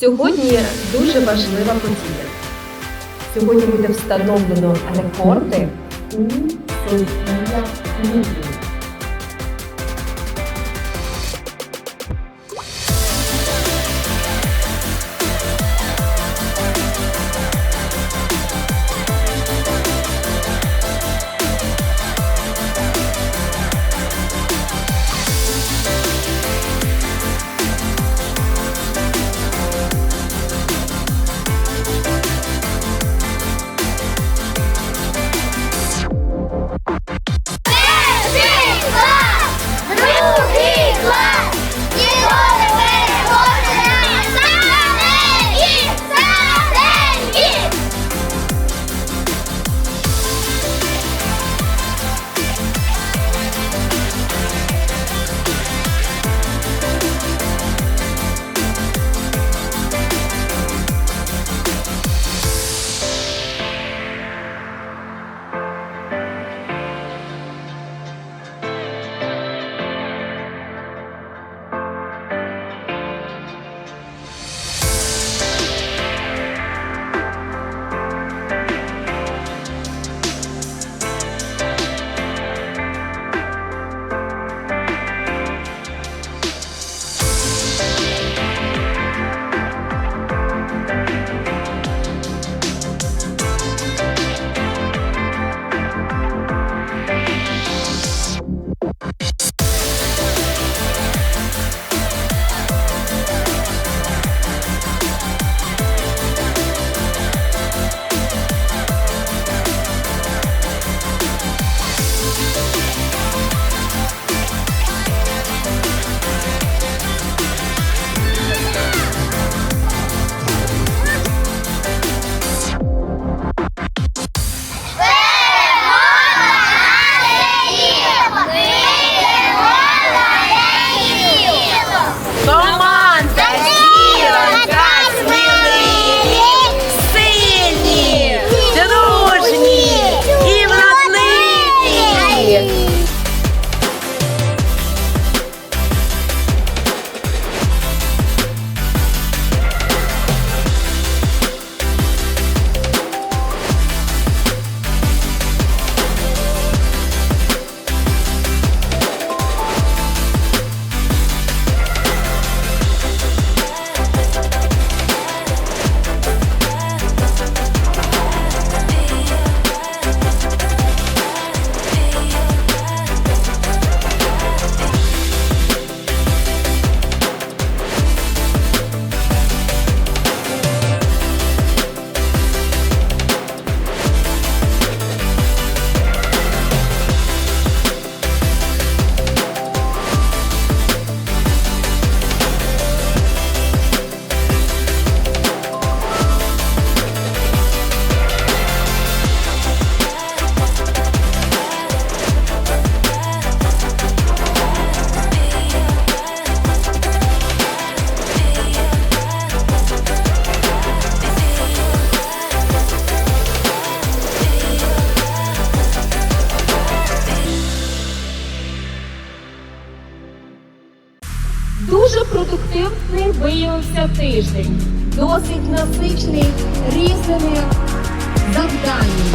Сьогодні дуже важлива подія. Сьогодні буде встановлено рекорди у Софія Лігі. Дуже продуктивним виявився тиждень, досить насичний різними завданнями.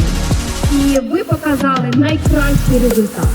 І ви показали найкращий результат.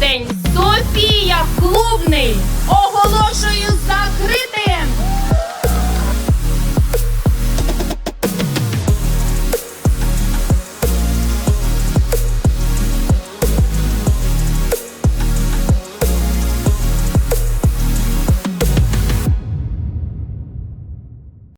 Тиждень Софія Клубний